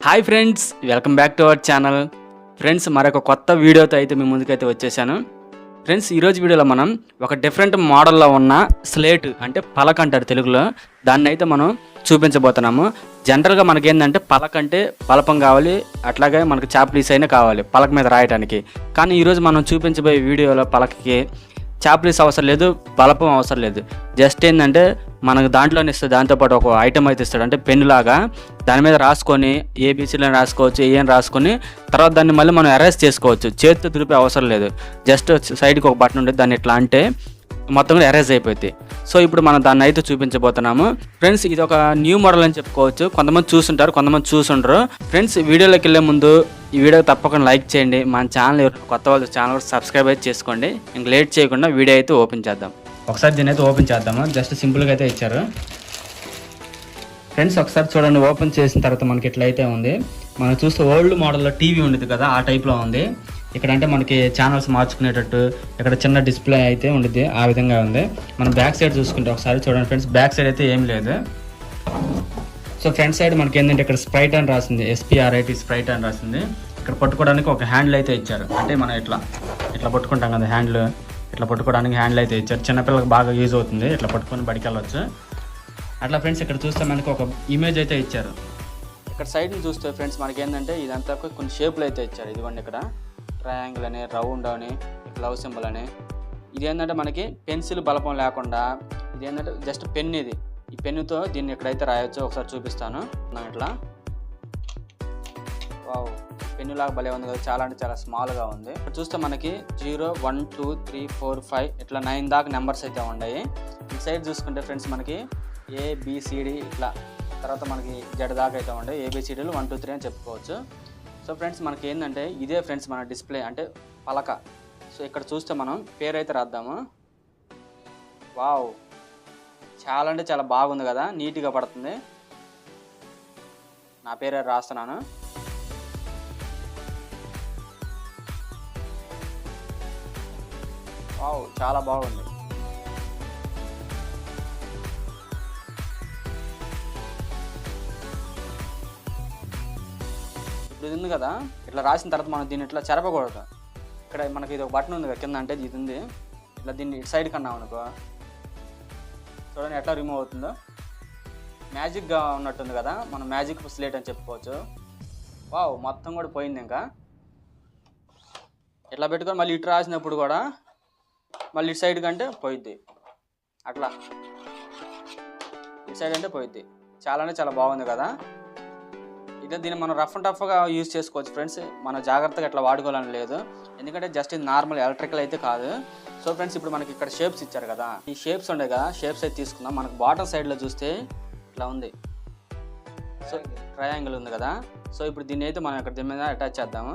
Hi friends welcome back to our channel friends మరొక కొత్త వీడియోతో అయితే మీ ముందుకైతే వచ్చేసాను. ఫ్రెండ్స్ ఈరోజు వీడియోలో మనం ఒక డిఫరెంట్ మోడల్లో ఉన్న స్లేట్ అంటే పలక అంటారు తెలుగులో. దాన్ని అయితే మనం చూపించబోతున్నాము. జనరల్గా మనకేంటంటే పలక అంటే పలపం కావాలి అట్లాగే మనకు చాప్లీస్ అయినా కావాలి పలక మీద రాయడానికి కానీ ఈరోజు మనం చూపించబోయే వీడియోలో పలకకి చాప్లీస్ అవసరం లేదు బలపం అవసరం లేదు. జస్ట్ ఏంటంటే మనకు దాంట్లోనే ఇస్తాడు దాంతోపాటు ఒక ఐటమ్ అయితే ఇస్తాడు. అంటే పెన్ లాగా దాని మీద రాసుకొని ఏబీసీలో రాసుకోవచ్చు ఏం రాసుకొని తర్వాత దాన్ని మళ్ళీ మనం అరేస్ చేసుకోవచ్చు. చేతితో తుడిపే అవసరం లేదు. జస్ట్ సైడ్కి ఒక బటన్ ఉంటుంది దాన్ని ఇట్లా అంటే మొత్తం కూడా ఎరేజ్ అయిపోద్ది. సో ఇప్పుడు మనం దాన్ని అయితే చూపించబోతున్నాము. ఫ్రెండ్స్ ఇది ఒక న్యూ మోడల్ అని చెప్పుకోవచ్చు. కొంతమంది చూసుంటారు కొంతమంది చూసుంటారు ఫ్రెండ్స్ వీడియోలోకి వెళ్ళే ముందు ఈ వీడియో తప్పకుండా లైక్ చేయండి. మన ఛానల్ కొత్త వాళ్ళు ఛానల్ కూడా సబ్స్క్రైబ్ అయితే చేసుకోండి. ఇంక లేట్ చేయకుండా వీడియో అయితే ఓపెన్ చేద్దాం. ఒకసారి దీని అయితే ఓపెన్ చేద్దాము. జస్ట్ సింపుల్గా అయితే ఇచ్చారు. ఫ్రెండ్స్ ఒకసారి చూడండి ఓపెన్ చేసిన తర్వాత మనకి ఇట్లా అయితే ఉంది. మనం చూస్తే ఓల్డ్ మోడల్లో టీవీ ఉండేది కదా ఆ టైప్లో ఉంది. ఇక్కడ అంటే మనకి ఛానల్స్ మార్చుకునేటట్టు ఇక్కడ చిన్న డిస్ప్లే అయితే ఉండేది ఆ విధంగా ఉంది. మనం బ్యాక్ సైడ్ చూసుకుంటే ఒకసారి చూడండి ఫ్రెండ్స్ బ్యాక్ సైడ్ అయితే ఏం లేదు. సో ఫ్రంట్ సైడ్ మనకి ఏంటంటే ఇక్కడ స్ప్రైట్ అని రాసింది ఎస్పీఆర్ఐటి స్ప్రైట్ అని రాసింది. ఇక్కడ పట్టుకోవడానికి ఒక హ్యాండిల్ అయితే ఇచ్చారు. అంటే మనం ఇట్లా ఇట్లా పట్టుకుంటాం కదా హ్యాండిల్. ఇట్లా పట్టుకోవడానికి హ్యాండిల్ అయితే ఇచ్చారు. చిన్నపిల్లలకు బాగా యూజ్ అవుతుంది. ఇట్లా పట్టుకొని బడికి వెళ్ళొచ్చు అట్లా ఫ్రెండ్స్ ఇక్కడ చూస్తే మనకి ఒక ఇమేజ్ అయితే ఇచ్చారు. ఇక్కడ సైడ్ చూస్తే ఫ్రెండ్స్ మనకి ఏంటంటే ఇదంతా కొన్ని షేపులు అయితే ఇచ్చారు. ఇదిగోండి ఇక్కడ. ట్రయాంగిల్ అని రౌండ్ అని లవ్ సింబల్ అని. ఇది ఏంటంటే మనకి పెన్సిల్ బలపం లేకుండా ఇది ఏంటంటే జస్ట్ పెన్ ఇది. ఈ పెన్నుతో దీన్ని ఎక్కడైతే రాయొచ్చో ఒకసారి చూపిస్తాను. ఇట్లా. వావ్ పెన్ను లాగా భలే ఉంది కదా. చాలా అంటే చాలా స్మాల్గా ఉంది. ఇక్కడ చూస్తే మనకి zero one two three four five ఇట్లా నైన్ దాకా నెంబర్స్ అయితే ఉన్నాయి. ఈ సైడ్ చూసుకుంటే ఫ్రెండ్స్ మనకి ఏబిసిడి ఇట్లా. తర్వాత మనకి జడ్ దాకా అయితే ఉండే. ఏబిసిడీలు వన్ టూ త్రీ అని చెప్పుకోవచ్చు. సో ఫ్రెండ్స్ మనకి ఏంటంటే ఇదే ఫ్రెండ్స్ మన డిస్ప్లే అంటే పలక. సో ఇక్కడ చూస్తే మనం పేరు అయితే రాద్దాము. వావ్ చాలా అంటే చాలా బాగుంది కదా నీట్గా పడుతుంది. నా పేరే రాస్తున్నాను. వావ్ చాలా బాగుంది. ఇప్పుడు ఇది ఉంది కదా ఇట్లా రాసిన తర్వాత మనం దీన్ని ఇట్లా చెరపకూడదు. ఇక్కడ మనకి ఇది ఒక బటన్ ఉంది కదా కింద అంటే ఇది ఉంది. ఇట్లా దీన్ని ఇటు సైడ్ కన్నా అనుకో చూడండి ఎట్లా రిమూవ్ అవుతుందో. మ్యాజిక్గా ఉన్నట్టుంది కదా మనం మ్యాజిక్ స్లేట్ అని చెప్పుకోవచ్చు. వావ్ మొత్తం కూడా పోయింది ఇంకా. ఇట్లా పెట్టుకొని మళ్ళీ ఇటు రాసినప్పుడు కూడా మళ్ళీ ఇటు సైడ్ కంటే పోయిద్ది. అట్లా. ఇటు సైడ్ అంటే పోయిద్ది. చాలానే చాలా బాగుంది కదా. ఇదే దీన్ని మనం రఫ్ అండ్ టఫ్గా యూజ్ చేసుకోవచ్చు ఫ్రెండ్స్. మనం జాగ్రత్తగా ఇట్లా వాడుకోవాలని లేదు. ఎందుకంటే జస్ట్ ఇది నార్మల్ ఎలక్ట్రికల్ అయితే కాదు. సో ఫ్రెండ్స్ ఇప్పుడు మనకి ఇక్కడ షేప్స్ ఇచ్చారు కదా. ఈ షేప్స్ ఉండే కదా షేప్స్ అయితే తీసుకుందాం. మనకు బాటమ్ సైడ్లో చూస్తే ఇట్లా ఉంది. సో ట్రయాంగిల్ ఉంది కదా. సో ఇప్పుడు దీన్ని అయితే మనం ఇక్కడ దీని మీద అటాచ్ చేద్దాము.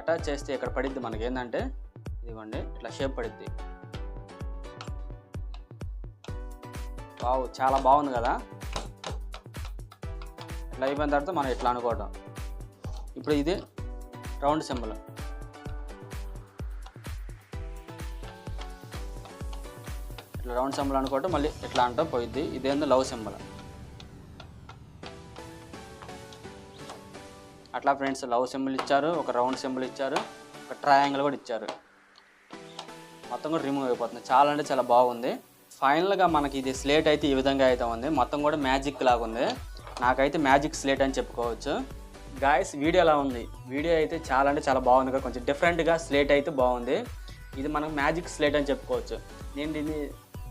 అటాచ్ చేస్తే ఇక్కడ పడిద్ది మనకి ఏంటంటే ఇదిగోండి ఇట్లా షేప్ పడిద్ది. వావ్ చాలా బాగుంది కదా. ఇట్లా అయిపోయిన తర్వాత మనం ఇట్లా అనుకోవటం? ఇప్పుడు ఇది రౌండ్ సింబల్. ఇట్లా రౌండ్ సింబల్ అనుకోవటం మళ్ళీ ఇట్లా అంటాం? పోయిద్ది. ఇదేందో లవ్ సింబల్. అట్లా ఫ్రెండ్స్ లవ్ సింబల్ ఇచ్చారు ఒక రౌండ్ సింబల్ ఇచ్చారు ఒక ట్రయాంగిల్ కూడా ఇచ్చారు. మొత్తం కూడా రిమూవ్ అయిపోతుంది. చాలా అంటే చాలా బాగుంది. ఫైనల్గా మనకి ఇది స్లేట్ అయితే ఈ విధంగా అయితే ఉంది. మొత్తం కూడా మ్యాజిక్ లాగా ఉంది నాకైతే మ్యాజిక్ స్లేట్ అని చెప్పుకోవచ్చు. గాయస్ వీడియో ఎలా ఉంది? వీడియో అయితే చాలా అంటే చాలా బాగుంది కదా, కొంచెం డిఫరెంట్గా స్లేట్ అయితే బాగుంది. ఇది మనకు మ్యాజిక్ స్లేట్ అని చెప్పుకోవచ్చు. నేను దీన్ని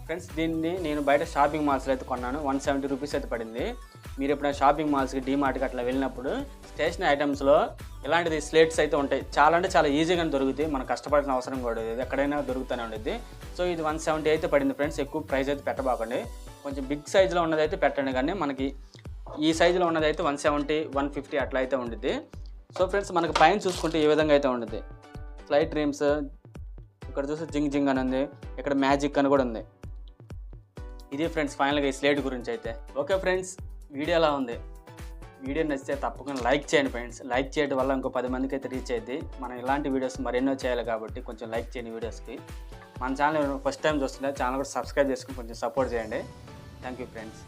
ఫ్రెండ్స్ దీన్ని నేను బయట షాపింగ్ మాల్స్లో అయితే కొన్నాను. వన్ సెవెంటీ రూపీస్ అయితే పడింది. మీరు ఎప్పుడైనా షాపింగ్ మాల్స్కి డీమార్ట్కి అట్లా వెళ్ళినప్పుడు స్టేషనరీ ఐటమ్స్లో ఇలాంటిది స్లేట్స్ అయితే ఉంటాయి. చాలా అంటే చాలా ఈజీగా దొరుకుతాయి. మనం కష్టపడాల్సిన అవసరం కూడా లేదు. ఎక్కడైనా దొరుకుతూనే ఉండేది సో ఇది వన్ సెవెంటీ అయితే పడింది ఫ్రెండ్స్ ఎక్కువ ప్రైస్ అయితే పెట్టబాకండి. కొంచెం బిగ్ సైజ్లో ఉన్నదైతే పెట్టండి కానీ మనకి ఈ సైజులో ఉన్నది అయితే వన్ సెవెంటీ వన్ ఫిఫ్టీ అట్లా అయితే ఉండిద్ది. సో ఫ్రెండ్స్ మనకి పైన చూసుకుంటే ఈ విధంగా అయితే ఉండిద్ది. ఫ్లైట్ డ్రీమ్స్ ఇక్కడ చూస్తే జింగ్ జింగ్ అని ఉంది. ఇక్కడ మ్యాజిక్ అని కూడా ఉంది. ఇది ఫ్రెండ్స్ ఫైనల్గా ఈ స్లేట్ గురించి అయితే. ఓకే ఫ్రెండ్స్ వీడియో ఎలా ఉంది. వీడియో నచ్చితే తప్పకుండా లైక్ చేయండి ఫ్రెండ్స్. లైక్ చేయడం వల్ల ఇంకో పది మందికి అయితే రీచ్ అయ్యింది మనం ఇలాంటి వీడియోస్ మరెన్నో చేయాలి కాబట్టి కొంచెం లైక్ చేయండి వీడియోస్కి. మన ఛానల్ ఫస్ట్ టైం చూస్తుంటే ఛానల్ కూడా సబ్స్క్రైబ్ చేసుకుని కొంచెం సపోర్ట్ చేయండి. Thank you friends